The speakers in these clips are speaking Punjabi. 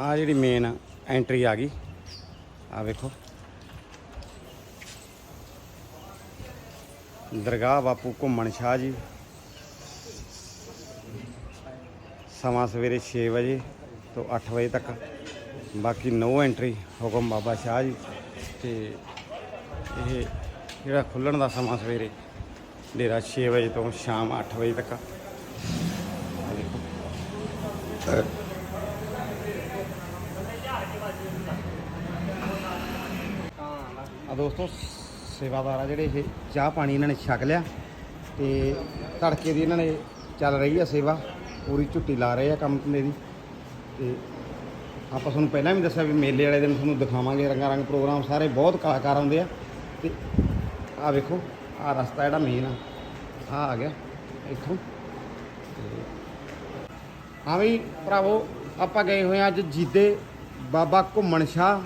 ਆ ਜਿਹੜੀ ਮੇਨ ਐਂਟਰੀ ਆ ਗਈ। ਆ ਵੇਖੋ। ਦਰਗਾਹ ਬਾਪੂ ਘੁੰਮਣ ਸ਼ਾਹ ਜੀ। ਸਮਾਂ ਸਵੇਰੇ 6 ਵਜੇ ਤੋਂ 8 ਵਜੇ ਤੱਕ। ਬਾਕੀ ਨੋ ਐਂਟਰੀ ਹੁਕਮ ਬਾਬਾ ਸ਼ਾਹ ਜੀ। ਤੇ ਇਹ ਜਿਹੜਾ ਖੁੱਲਣ ਦਾ ਸਮਾਂ ਸਵੇਰੇ ਡੇਰਾ 6 ਵਜੇ ਤੋਂ ਸ਼ਾਮ 8 ਵਜੇ ਤੱਕ। ਦੇਖੋ ਆ ਦੋਸਤੋ, ਸੇਵਾਦਾਰ ਆ ਜਿਹੜੇ ਇਹ ਚਾਹ ਪਾਣੀ ਇਹਨਾਂ ਨੇ ਛਕ ਲਿਆ ਤੇ ਤੜਕੇ ਦੀ ਇਹਨਾਂ ਨੇ ਚੱਲ ਰਹੀ ਆ ਸੇਵਾ, ਪੂਰੀ ਝੁੱਟੀ ਲਾ ਰਹੇ ਆ ਕੰਮ ਧੰਦੇ ਦੀ ਤੇ ਆਪਾਂ ਤੁਹਾਨੂੰ ਪਹਿਲਾਂ ਵੀ ਦੱਸਿਆ ਵੀ ਮੇਲੇ ਵਾਲੇ ਦਿਨ ਤੁਹਾਨੂੰ ਦਿਖਾਵਾਂਗੇ ਰੰਗਾ ਰੰਗ ਪ੍ਰੋਗਰਾਮ, ਸਾਰੇ ਬਹੁਤ ਕਲਾਕਾਰ ਆਉਂਦੇ ਆ ਤੇ ਆ ਵੇਖੋ ਆ ਰਸਤਾ ਜਿਹੜਾ ਮੇਨ ਆ ਆ ਆ ਗਿਆ ਇੱਥੋਂ ਤੇ ਹਾਂ ਵੀ ਭਰਾਵੋ, ਆਪਾਂ ਗਏ ਹੋਏ ਆ ਅੱਜ ਜੀਦੇ ਬਾਬਾ ਘੁੰਮਣ ਸ਼ਾਹ,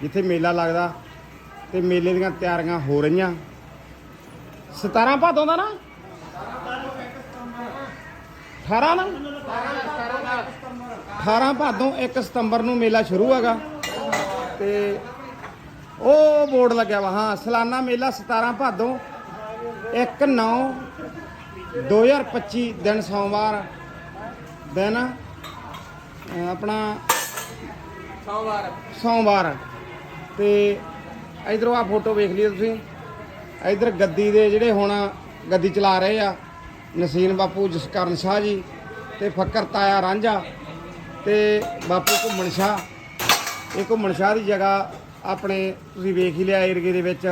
ਜਿੱਥੇ ਮੇਲਾ ਲੱਗਦਾ। ਤੇ ਮੇਲੇ ਦੀਆਂ ਤਿਆਰੀਆਂ ਹੋ ਰਹੀਆਂ। 17 ਭਾਦੋਂ ਦਾ ਨਾ? 18 ਨਾ? 18 ਭਾਦੋਂ 1 ਸਤੰਬਰ ਨੂੰ ਮੇਲਾ ਸ਼ੁਰੂ ਹੈਗਾ। ਤੇ ਉਹ ਬੋਰਡ ਲੱਗਿਆ ਵਾ ਹਾਂ ਸਾਲਾਨਾ ਮੇਲਾ 17 ਭਾਦੋਂ 1 9 2025 ਦਿਨ ਸੋਮਵਾਰ ਦਿਨ ਆਪਣਾ ਸੋਮਵਾਰ। ਸੋਮਵਾਰ। ਤੇ ਇਧਰੋਂ ਆ ਫੋਟੋ ਵੇਖ ਲਈ ਤੁਸੀਂ। ਇਧਰ ਗੱਦੀ ਦੇ ਜਿਹੜੇ ਹੁਣ ਗੱਦੀ ਚਲਾ ਰਹੇ ਆ, ਨਸੀਨ ਬਾਪੂ ਜਸਕਰਨ ਸ਼ਾਹ ਜੀ ਤੇ ਫੱਕਰ ਤਾਇਆ ਰਾਂਝਾ ਤੇ ਬਾਪੂ ਘੁੰਮਣ ਸ਼ਾਹ। ਇਹ ਘੁੰਮਣ ਸ਼ਾਹ ਦੀ ਜਗ੍ਹਾ ਆਪਣੇ ਤੁਸੀਂ ਵੇਖ ਹੀ ਲਿਆ ਏਰੀਏ ਦੇ ਵਿੱਚ,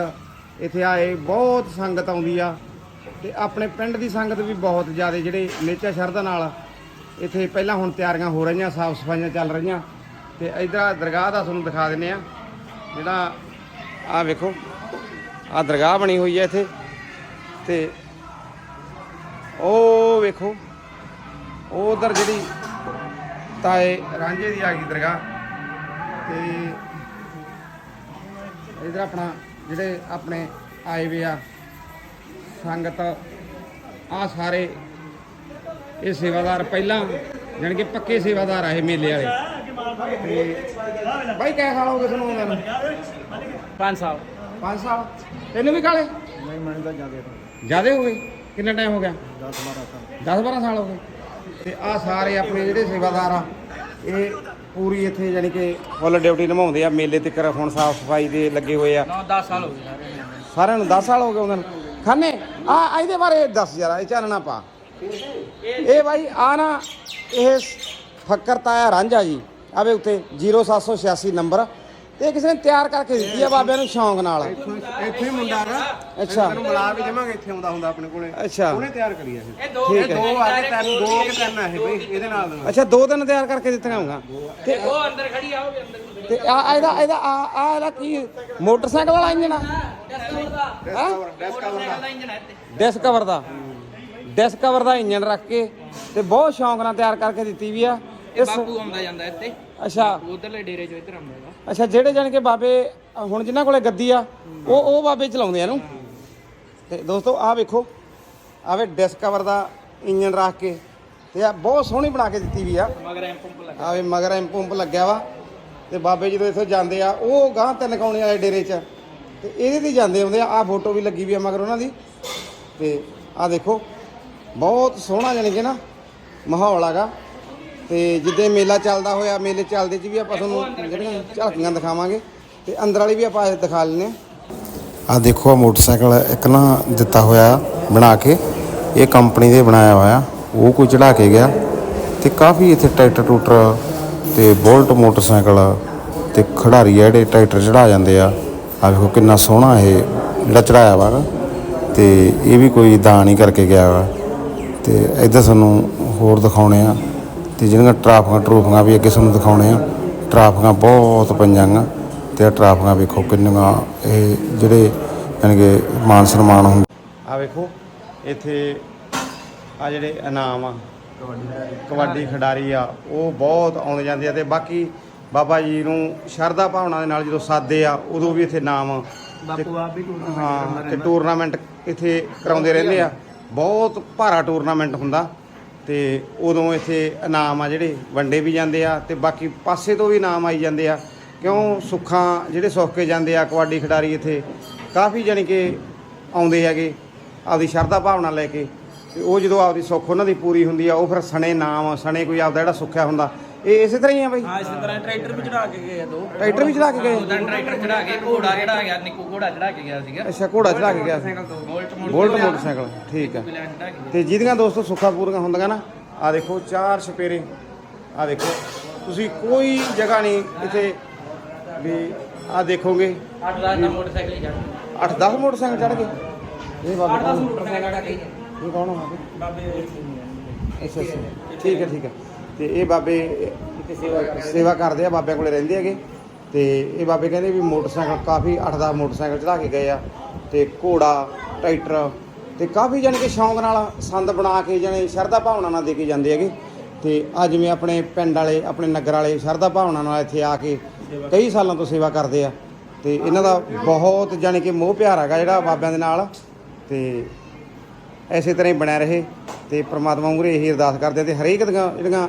ਇੱਥੇ ਆਏ ਬਹੁਤ ਸੰਗਤ ਆਉਂਦੀ ਆ ਤੇ ਆਪਣੇ ਪਿੰਡ ਦੀ ਸੰਗਤ ਵੀ ਬਹੁਤ ਜ਼ਿਆਦਾ ਜਿਹੜੇ ਨੇਚਾ ਸ਼ਰਧਾ ਨਾਲ ਇੱਥੇ ਪਹਿਲਾਂ ਹੁਣ ਤਿਆਰੀਆਂ ਹੋ ਰਹੀਆਂ, ਸਾਫ਼ ਸਫਾਈਆਂ ਚੱਲ ਰਹੀਆਂ ਤੇ ਇਧਰ ਦਰਗਾਹ ਦਾ ਤੁਹਾਨੂੰ ਦਿਖਾ ਦਿੰਨੇ ਆ, ਜਿਹੜਾ ਆ ਵੇਖੋ ਆ ਦਰਗਾਹ ਬਣੀ ਹੋਈ ਹੈ ਇੱਥੇ। ਤੇ ਉਹ ਵੇਖੋ ਉਹ ਉਧਰ ਜਿਹੜੀ ਤਾਏ ਰਾਂਝੇ ਦੀ ਆ ਗਈ ਦਰਗਾਹ। ਤੇ ਇਧਰ ਆਪਣਾ ਜਿਹੜੇ ਆਪਣੇ ਆਏ ਵੇ ਆ, ਸੰਗਤ ਆ ਸਾਰੇ ਇਹ ਸੇਵਾਦਾਰ ਪਹਿਲਾਂ ਜਾਣੀ ਕਿ ਪੱਕੇ ਸੇਵਾਦਾਰ ਆਏ ਮੇਲੇ ਵਾਲੇ। ਤੇ ਬਾਈ ਕਿਆ ਸਾਲ ਹੋ ਗਏ ਤੁਹਾਨੂੰ ਨੂੰ? 5 ਸਾਲ। 5 ਸਾਲ। ਤੈਨੂੰ ਵੀ ਕਾਲੇ? ਨਹੀਂ ਮੈਨੂੰ ਤਾਂ ਜਾਦੇ ਜਿਆਦੇ ਹੋ ਗਏ? ਕਿੰਨਾ ਟਾਈਮ ਹੋ ਗਿਆ? 10 12 ਸਾਲ। 10 12 ਸਾਲ ਹੋ ਗਏ। ਤੇ ਆ ਸਾਰੇ ਆਪਣੇ ਜਿਹੜੇ ਸੇਵਾਦਾਰ ਆ ਇਹ ਪੂਰੀ ਇੱਥੇ ਜਾਣੀ ਕਿ ਫੁੱਲ ਡਿਊਟੀ ਨਿਭਾਉਂਦੇ ਆ ਮੇਲੇ ਤੇ ਕਰ ਹੁਣ ਸਾਫ਼ ਸਫ਼ਾਈ ਦੇ ਲੱਗੇ ਹੋਏ ਆ। 9 10 ਸਾਲ ਹੋ ਗਏ ਸਾਰੇ ਸਾਰਿਆਂ ਨੂੰ 10 ਸਾਲ ਹੋ ਗਏ ਉਹਨਾਂ ਨੂੰ। ਖਾਨੇ ਆ ਇਹਦੇ ਬਾਰੇ ਦੱਸ ਜਰਾ ਇਹ ਚਾਨਣਾ ਪਾ। ਇਹ ਬਾਈ ਆ ਨਾ ਇਹ ਫੱਕਰ ਤਾਇਆ ਰਾਂਝਾ ਜੀ। ਆਵੇ ਉੱਤੇ 0786 ਨੰਬਰ। ਤੇ ਇਹ ਕਿਸੇ ਨੇ ਤਿਆਰ ਕਰਕੇ ਦਿੱਤੀ ਆ ਬਾਬਿਆਂ ਨੂੰ ਸ਼ੌਂਕ ਨਾਲ। ਇੱਥੇ ਹੀ ਮੁੰਡਾ ਨਾ ਅੱਛਾ। ਤੈਨੂੰ ਮਿਲਾ ਕੇ ਜਮਾਂਗੇ ਇੱਥੇ ਆਉਂਦਾ ਹੁੰਦਾ ਆਪਣੇ ਕੋਲੇ। ਅੱਛਾ। ਉਹਨੇ ਤਿਆਰ ਕਰੀ ਇਹ। ਇਹ ਦੋ ਠੀਕ ਹੈ। ਦੋ ਆ ਕੇ ਤਿੰਨ ਦੋ ਕੇ ਤਿੰਨ ਆ ਇਹ ਬਈ ਇਹਦੇ ਨਾਲ ਦੇ ਅੱਛਾ ਦੋ ਦਿਨ ਤਿਆਰ ਕਰਕੇ ਦਿੱਤੀਆਂ ਹੋਊਗਾ। ਤੇ ਉਹ ਅੰਦਰ ਖੜੀ ਆ ਉਹ ਵੀ ਅੰਦਰ ਤੇ ਆ ਆ ਇਹਦਾ ਇਹਦਾ ਆ ਆ ਇਹਦਾ ਕੀ? ਮੋਟਰਸਾਈਕਲ ਵਾਲਾ ਇੰਜਨ ਆ? ਹਾਂ ਮੋਟਰਸਾਈਕਲ ਦਾ। ਇੰਜਨ ਹੈ? ਇੱਥੇ ਡਿਸਕ ਕਵਰ ਦਾ ਡਿਸਕ ਕਵਰ ਦਾ। ਇੰਜਨ ਰੱਖ ਕੇ ਤੇ ਬਹੁਤ ਸ਼ੌਂਕ ਨਾਲ ਤਿਆਰ ਕਰਕੇ ਦਿੱਤੀ ਵੀ ਆ। ਇਹ ਬਾਪੂ ਆਉਂਦਾ ਜਾਂਦਾ ਇੱਥੇ। ਅੱਛਾ। ਉਧਰਲੇ ਡੇਰੇ ਚੋਂ ਇੱਧਰ ਆਉਂਦਾ ਹੈਗਾ। ਅੱਛਾ ਜਿਹੜੇ ਜਾਣ ਕੇ ਬਾਬੇ ਅ, ਹੁਣ ਜਿਨ੍ਹਾਂ ਕੋਲੇ ਗੱਦੀ ਆ ਉਹ ਉਹ ਬਾਬੇ ਚਲਾਉਂਦੇ ਆ ਇਹਨੂੰ? ਤੇ ਦੋਸਤੋ ਆਹ ਵੇਖੋ ਆਵੇ ਡਿਸਕ ਕਵਰ ਦਾ ਇੰਜਨ ਰੱਖ ਕੇ ਤੇ ਆ ਬਹੁਤ ਸੋਹਣੀ ਬਣਾ ਕੇ ਦਿੱਤੀ ਵੀ ਆ। ਮਗਰ ਐਮ ਪੰਪ ਲੱਗਾ ਆਵੇ ਮਗਰ ਐਮ ਪੰਪ ਲੱਗਿਆ ਵਾ। ਤੇ ਬਾਬੇ ਜਦੋਂ ਇੱਥੋਂ ਜਾਂਦੇ ਆ ਉਹ ਗਾਂ ਤਿੰਨ ਕਾਉਣੇ ਵਾਲੇ ਡੇਰੇ 'ਚ ਤੇ ਇਹਦੇ ਤੇ ਜਾਂਦੇ ਆਉਂਦੇ ਆ। ਆ ਫੋਟੋ ਵੀ ਲੱਗੀ ਵੀ ਆ ਮਗਰ ਉਹਨਾਂ ਦੀ। ਤੇ ਆ ਦੇਖੋ ਬਹੁਤ ਸੋਹਣਾ ਜਾਣੀ ਕਿ ਨਾ ਮਾਹੌਲ ਹੈਗਾ। ਤੇ ਜਿੱਦੇ ਮੇਲਾ ਚੱਲਦਾ ਹੋਇਆ, ਮੇਲੇ ਚੱਲਦੇ 'ਚ ਵੀ ਆਪਾਂ ਤੁਹਾਨੂੰ ਜਿਹੜੀਆਂ ਝਲਕੀਆਂ ਦਿਖਾਵਾਂਗੇ ਤੇ ਅੰਦਰ ਵਾਲੀ ਵੀ ਆਪਾਂ ਦਿਖਾ ਲੈਨੇ ਆ ਦੇਖੋ ਆ ਮੋਟਰਸਾਈਕਲ ਇੱਕ ਨਾ ਦਿੱਤਾ ਹੋਇਆ ਬਣਾ ਕੇ, ਇਹ ਕੰਪਨੀ ਦੇ ਬਣਾਇਆ ਹੋਇਆ, ਉਹ ਕੋਈ ਚੜਾ ਕੇ ਗਿਆ ਤੇ ਕਾਫੀ ਇੱਥੇ ਟਰੈਕਟਰ ਟੂਟਰ ਤੇ ਬੋਲਟ ਮੋਟਰਸਾਈਕਲ ਤੇ ਖਿਡਾਰੀ ਆ ਜਿਹੜੇ ਟਰੈਕਟਰ ਚੜਾ ਜਾਂਦੇ ਆ। ਆ ਵੇਖੋ ਕਿੰਨਾ ਸੋਹਣਾ ਇਹ ਜਿਹੜਾ ਚੜਾਇਆ ਵਾ ਤੇ ਇਹ ਵੀ ਕੋਈ ਦਾਨ ਹੀ ਕਰਕੇ ਗਿਆ ਵਾ। ਤੇ ਇੱਧਰ ਸਾਨੂੰ ਹੋਰ ਦਿਖਾਉਣੇ ਆ। ਤੇ ਜਿਹੜੀਆਂ ਟਰਾਫੀਆਂ ਟਰੂਫੀਆਂ ਵੀ ਅੱਗੇ ਤੁਹਾਨੂੰ ਦਿਖਾਉਣੇ ਆ ਟਰਾਫੀਆਂ ਬਹੁਤ ਪਈਆਂ ਗਾ ਤੇ ਟਰਾਫੀਆਂ ਵੇਖੋ ਕਿੰਨੀਆਂ ਇਹ ਜਿਹੜੇ ਯਾਨੀ ਕਿ ਮਾਨ ਸਨਮਾਨ ਹੁੰਦੇ। ਆ ਵੇਖੋ ਇੱਥੇ ਆ ਜਿਹੜੇ ਇਨਾਮ ਆ ਕਬੱਡੀ ਖਿਡਾਰੀ ਆ ਉਹ ਬਹੁਤ ਆਉਂਦੇ ਜਾਂਦੇ ਆ ਤੇ ਬਾਕੀ ਬਾਬਾ ਜੀ ਨੂੰ ਸ਼ਰਧਾ ਭਾਵਨਾ ਦੇ ਨਾਲ ਜਦੋਂ ਸਾਦੇ ਆ ਉਦੋਂ ਵੀ ਇੱਥੇ ਨਾਮ ਬਾਪੂ ਆਪ ਵੀ ਹਾਂ ਤੇ ਟੂਰਨਾਮੈਂਟ ਇੱਥੇ ਕਰਾਉਂਦੇ ਰਹਿੰਦੇ ਆ। ਬਹੁਤ ਭਾਰਾ ਟੂਰਨਾਮੈਂਟ ਹੁੰਦਾ। ਤੇ ਉਦੋਂ ਇੱਥੇ ਇਨਾਮ ਆ ਜਿਹੜੇ, ਵੰਡੇ ਵੀ ਜਾਂਦੇ ਆ ਤੇ ਬਾਕੀ ਪਾਸੇ ਤੋਂ ਵੀ ਇਨਾਮ ਆਈ ਜਾਂਦੇ ਆ। ਕਿਉਂ ਸੁੱਖਾਂ ਜਿਹੜੇ ਸੁੱਖ ਕੇ ਜਾਂਦੇ ਆ, ਕਬੱਡੀ ਖਿਡਾਰੀ ਇੱਥੇ, ਕਾਫੀ ਜਾਣੀ ਕਿ ਆਉਂਦੇ ਹੈਗੇ, ਆਪਦੀ ਸ਼ਰਧਾ ਭਾਵਨਾ ਲੈ ਕੇ। ਤੇ ਉਹ ਜਦੋਂ ਆਪਦੀ ਸੁੱਖ ਉਹਨਾਂ ਦੀ ਪੂਰੀ ਹੁੰਦੀ ਆ, ਉਹ ਫਿਰ ਸਣੇ ਨਾਮ, ਸਣੇ ਕੋਈ ਆਪਦਾ ਜਿਹੜਾ ਸੁੱਖਿਆ ਹੁੰਦਾ ਇਹ ਇਸੇ ਤਰ੍ਹਾਂ ਹੀ ਆ ਬਈ? ਹਾਂ ਇਸੇ ਤਰ੍ਹਾਂ ਟਰੈਕਟਰ ਵੀ ਚੜਾ ਕੇ ਗਏ ਆ ਦੋ। ਟਰੈਕਟਰ ਵੀ ਚਲਾ ਕੇ ਗਏ? ਉਦੋਂ ਟਰੈਕਟਰ ਚੜਾ ਕੇ ਘੋੜਾ ਜਿਹੜਾ ਗਿਆ ਨਿੱਕੂ ਘੋੜਾ ਚੜਾ ਕੇ ਗਿਆ ਸੀਗਾ। ਅੱਛਾ ਘੋੜਾ ਚਲਾ ਕੇ ਗਿਆ ਸੀ। ਬੋਲਟ ਬੋਲਟ ਮੋਟਰਸਾਈਕਲ ਠੀਕ ਗਿਆ। ਤੇ ਜਿਹਦੀਆਂ ਦੋਸਤੋ ਸੁੱਖਾ ਪੂਰੀਆਂ ਹੁੰਦੀਆਂ ਨਾ ਆ ਦੇਖੋ ਚਾਰ ਛਪੇਰੇ ਆ ਦੇਖੋ। ਤੁਸੀਂ ਕੋਈ ਜਗ੍ਹਾ ਨਹੀਂ ਇੱਥੇ ਵੀ ਆ ਦੇਖੋਗੇ। 8 ਦਾ ਮੋਟਰਸਾਈਕਲ ਹੀ ਚੜ 8-10 ਮੋਟਰਸਾਈਕਲ ਚੜ ਗਏ? ਇਹ ਬਾਬੇ 8 ਕੌਣ? ਮੋਟਰਸਾਈਕਲ ਚੜਾ ਕੇ ਇਹ ਕੌਣ ਬਾਬੇ? ਬਾਬੇ ਅੱਛਾ ਅੱਛਾ। ਠੀਕ ਹੈ ਠੀਕ ਹੈ ਤੇ ਇਹ ਬਾਬੇ ਸੇਵਾ ਕਰ ਸੇਵਾ ਕਰਦੇ ਆ ਬਾਬਿਆਂ ਕੋਲੇ ਰਹਿੰਦੇ ਹੈਗੇ। ਤੇ ਇਹ ਬਾਬੇ ਕਹਿੰਦੇ ਵੀ ਮੋਟਰਸਾਈਕਲ ਕਾਫੀ 8-10 ਮੋਟਰਸਾਈਕਲ ਚੜਾ ਕੇ ਗਏ ਆ। ਤੇ ਘੋੜਾ ਟਰੈਕਟਰ ਤੇ ਕਾਫੀ ਜਾਣੀ ਕਿ ਸ਼ੌਂਕ ਨਾਲ ਸੰਦ ਬਣਾ ਕੇ ਜਾਣੀ ਸ਼ਰਧਾ ਭਾਵਨਾ ਨਾਲ ਦੇ ਕੇ ਜਾਂਦੇ ਹੈਗੇ। ਤੇ ਆ ਜਿਵੇਂ ਆਪਣੇ ਪਿੰਡ ਵਾਲੇ ਆਪਣੇ ਨਗਰ ਵਾਲੇ ਸ਼ਰਧਾ ਭਾਵਨਾ ਨਾਲ ਇੱਥੇ ਆ ਕੇ ਕਈ ਸਾਲਾਂ ਤੋਂ ਸੇਵਾ ਕਰਦੇ ਆ। ਤੇ ਇਹਨਾਂ ਦਾ ਬਹੁਤ ਜਾਣੀ ਕਿ ਮੋਹ ਪਿਆਰ ਹੈਗਾ ਜਿਹੜਾ ਬਾਬਿਆਂ ਦੇ ਨਾਲ। ਤੇ ਐਸੇ ਤਰ੍ਹਾਂ ਹੀ ਬਣਿਆ ਰਹੇ। ਤੇ ਪ੍ਰਮਾਤਮਾ ਮੂਹਰੇ ਇਹੀ ਅਰਦਾਸ ਕਰਦੇ ਤੇ ਹਰੇਕ ਦੀਆਂ ਜਿਹੜੀਆਂ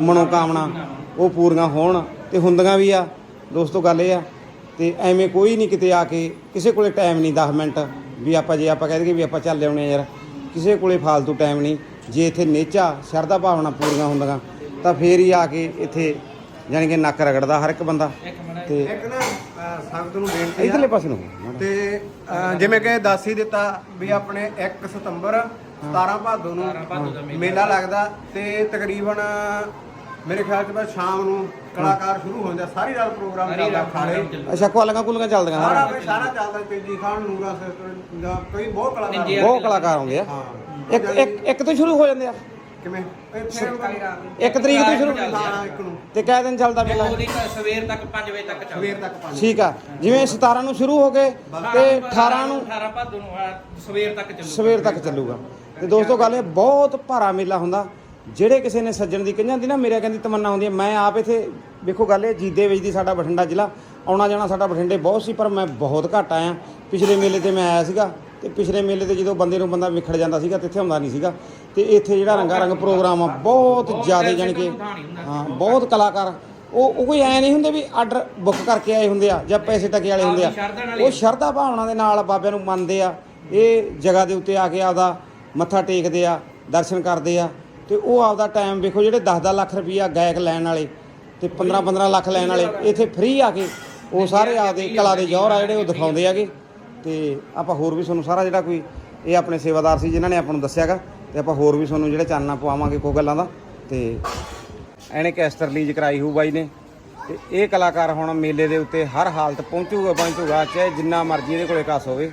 ਮਨੋਕਾਮਨਾ ਉਹ ਪੂਰੀਆਂ ਹੋਣ ਤੇ ਹੁੰਦੀਆਂ ਵੀ ਆ। ਦੋਸਤੋ ਗੱਲ ਇਹ ਆ ਤੇ ਐਵੇਂ ਕੋਈ ਨਹੀਂ ਕਿਤੇ ਆ ਕੇ ਕਿਸੇ ਕੋਲੇ ਟਾਈਮ ਨਹੀਂ 10 ਮਿੰਟ ਵੀ ਆਪਾਂ ਜੇ ਆਪਾਂ ਕਹਿ ਦਈਏ ਵੀ ਆਪਾਂ ਚੱਲ ਆਉਣੇ ਆ ਯਾਰ। ਕਿਸੇ ਕੋਲੇ ਫਾਲਤੂ ਟਾਈਮ ਨਹੀਂ। ਜੇ ਇੱਥੇ ਨੇਚਾ ਸ਼ਰਧਾ ਭਾਵਨਾ ਪੂਰੀਆਂ ਹੁੰਦੀਆਂ ਤਾਂ ਫੇਰ ਹੀ ਆ ਕੇ ਇੱਥੇ ਯਾਨੀ ਕਿ ਨੱਕ ਰਗੜਦਾ ਹਰ ਇੱਕ ਬੰਦਾ। ਇੱਕ ਮਿੰਟ ਤੇ ਇੱਕ ਨਾ ਸੰਗਤ ਨੂੰ ਬੇਨਤੀ ਇਧਰਲੇ ਪਾਸੇ ਨੂੰ। ਤੇ ਜਿਵੇਂ ਕਿ ਦੱਸ ਹੀ ਦਿੱਤਾ ਵੀ ਆਪਣੇ 1 ਸਤੰਬਰ 17 ਭਾਦੋ ਨੂੰ 17 ਭਾਦੋ ਦਾ ਮੇਲਾ। ਲੱਗਦਾ ਤੇ ਤਕਰੀਬਨ ਮੇਰੇ ਖਿਆਲ ਚ ਬਸ ਸ਼ਾਮ ਨੂੰ ਕਲਾਕਾਰ ਸ਼ੁਰੂ ਹੋ ਜਾਂਦੇ ਸਾਰੀ ਰਾਤ ਪ੍ਰੋਗਰਾਮ ਚੱਲਦਾ ਪ੍ਰੋਗਰਾਮ ਅੱਛਾ ਕੋਲੀਆਂ ਕੁਲੀਆਂ ਚੱਲਦੀਆਂ ਸਾਰਾ ਸਾਰਾ ਵੀ ਸਾਰਾ ਚੱਲਦਾ ਤੇਜੀ ਖਾਨ ਨੂਰਾ ਸਿਸਟਰ ਜਾਂ ਕਈ ਬਹੁਤ ਕਲਾਕਾਰ ਬਹੁਤ ਕਲਾਕਾਰ ਆਉਂਦੇ ਆ। ਹਾਂ। ਇੱਕ ਇੱਕ ਇੱਕ ਤੋਂ ਸ਼ੁਰੂ ਹੋ ਜਾਂਦੇ ਆ। ਕਿਵੇਂ? ਇੱਕ ਤਰੀਕ ਤੋਂ ਸ਼ੁਰੂ। ਹਾਂ ਇੱਕ ਨੂੰ। ਤੇ ਕਿਹ ਦਿਨ ਚੱਲਦਾ ਮੇਲਾ? ਸਵੇਰ ਤੱਕ 5 ਵਜੇ ਤੱਕ ਚੱਲਦਾ। ਸਵੇਰ ਤੱਕ ਪੰਜ ਠੀਕ ਆ। ਜਿਵੇਂ 17 ਨੂੰ ਸ਼ੁਰੂ ਹੋ ਗਏ ਤੇ 18 ਨੂੰ 18 ਭਾਦੋ ਨੂੰ ਸਵੇਰ ਤੱਕ ਚੱਲੂ ਸਵੇਰ ਤੱਕ ਚੱਲੂਗਾ। ਤੇ ਦੋਸਤੋ ਗੱਲ ਇਹ ਬਹੁਤ ਭਾਰਾ ਮੇਲਾ ਹੁੰਦਾ। ਜਿਹੜੇ ਕਿਸੇ ਨੇ ਸੱਜਣ ਦੀ ਕਈਆਂ ਦੀ ਨਾ ਮੇਰੇ ਕਹਿੰਦੀ ਤਮੰਨਾ ਹੁੰਦੀ ਹੈ। ਮੈਂ ਆਪ ਇੱਥੇ ਵੇਖੋ ਗੱਲ ਇਹ ਜੀਦੇ ਵਿੱਚ ਦੀ ਸਾਡਾ ਬਠਿੰਡਾ ਜ਼ਿਲ੍ਹਾ ਆਉਣਾ ਜਾਣਾ ਸਾਡਾ ਬਠਿੰਡੇ ਬਹੁਤ ਸੀ ਪਰ ਮੈਂ ਬਹੁਤ ਘੱਟ ਆਇਆ। ਪਿਛਲੇ ਮੇਲੇ ਤੇ ਮੈਂ ਆਇਆ ਸੀਗਾ ਤੇ ਪਿਛਲੇ ਮੇਲੇ ਤੇ ਜਦੋਂ ਬੰਦੇ ਨੂੰ ਬੰਦਾ ਵਿਖੜ ਜਾਂਦਾ ਸੀਗਾ ਤੇ ਇੱਥੇ ਆਉਂਦਾ ਨਹੀਂ ਸੀਗਾ। ਤੇ ਇੱਥੇ ਜਿਹੜਾ ਰੰਗਾ ਰੰਗ ਪ੍ਰੋਗਰਾਮ ਆ ਬਹੁਤ ਜ਼ਿਆਦਾ ਜਾਣੀ ਕਿ ਹਾਂ ਬਹੁਤ ਕਲਾਕਾਰ। ਉਹ ਉਹ ਕੋਈ ਐ ਨਹੀਂ ਹੁੰਦੇ ਵੀ ਆਰਡਰ ਬੁੱਕ ਕਰਕੇ ਆਏ ਹੁੰਦੇ ਆ ਜਾਂ ਪੈਸੇ ਟਕੇ ਵਾਲੇ ਹੁੰਦੇ ਆ। ਉਹ ਸ਼ਰਧਾ ਭਾਵਨਾ ਦੇ ਨਾਲ ਬਾਬਿਆਂ ਨੂੰ ਮੰਨਦੇ ਆ। ਇਹ ਜਗ੍ਹਾ ਦੇ ਉੱਤੇ ਆ ਕੇ ਆਪਦਾ ਮੱਥਾ ਟੇਕਦੇ ਆ, ਦਰਸ਼ਨ ਕਰਦੇ ਆ, ਤੇ ਉਹ ਆਪਦਾ ਟਾਈਮ ਵੇਖੋ ਜਿਹੜੇ 10-10 ਲੱਖ ਰੁਪਈਆ ਗਾਇਕ ਲੈਣ ਵਾਲੇ ਤੇ 15-15 ਲੱਖ ਲੈਣ ਵਾਲੇ, ਇੱਥੇ ਫ੍ਰੀ ਆ ਕੇ ਉਹ ਸਾਰੇ ਆਪਦੇ ਕਲਾ ਦੇ ਜ਼ੋਹਰ ਆ ਜਿਹੜੇ ਉਹ ਦਿਖਾਉਂਦੇ ਆਗੇ ਤੇ ਆਪਾਂ ਹੋਰ ਵੀ ਤੁਹਾਨੂੰ ਸਾਰਾ ਜਿਹੜਾ ਕੋਈ ਇਹ ਆਪਣੇ ਸੇਵਾਦਾਰ ਸੀ ਜਿਨ੍ਹਾਂ ਨੇ ਆਪਾਂ ਨੂੰ ਦੱਸਿਆਗਾ ਤੇ ਆਪਾਂ ਹੋਰ ਵੀ ਤੁਹਾਨੂੰ ਜਿਹੜੇ ਚਾਨਣਾ ਪਵਾਵਾਂਗੇ ਕੋਈ ਗੱਲਾਂ ਦਾ, ਤੇ ਐਨੇ ਕੈਸਟਰ ਰਿਲੀਜ਼ ਕਰਾਈ ਹੋਊ ਬਾਈ ਨੇ। ਤੇ ਇਹ ਕਲਾਕਾਰ ਹੁਣ ਮੇਲੇ ਦੇ ਉੱਤੇ ਹਰ ਹਾਲਤ ਪਹੁੰਚੂਗਾ ਪਹੁੰਚੂਗਾ, ਚਾਹੇ ਜਿੰਨਾ ਮਰਜ਼ੀ ਇਹਦੇ ਕੋਲੇ ਕਸ ਹੋਵੇ।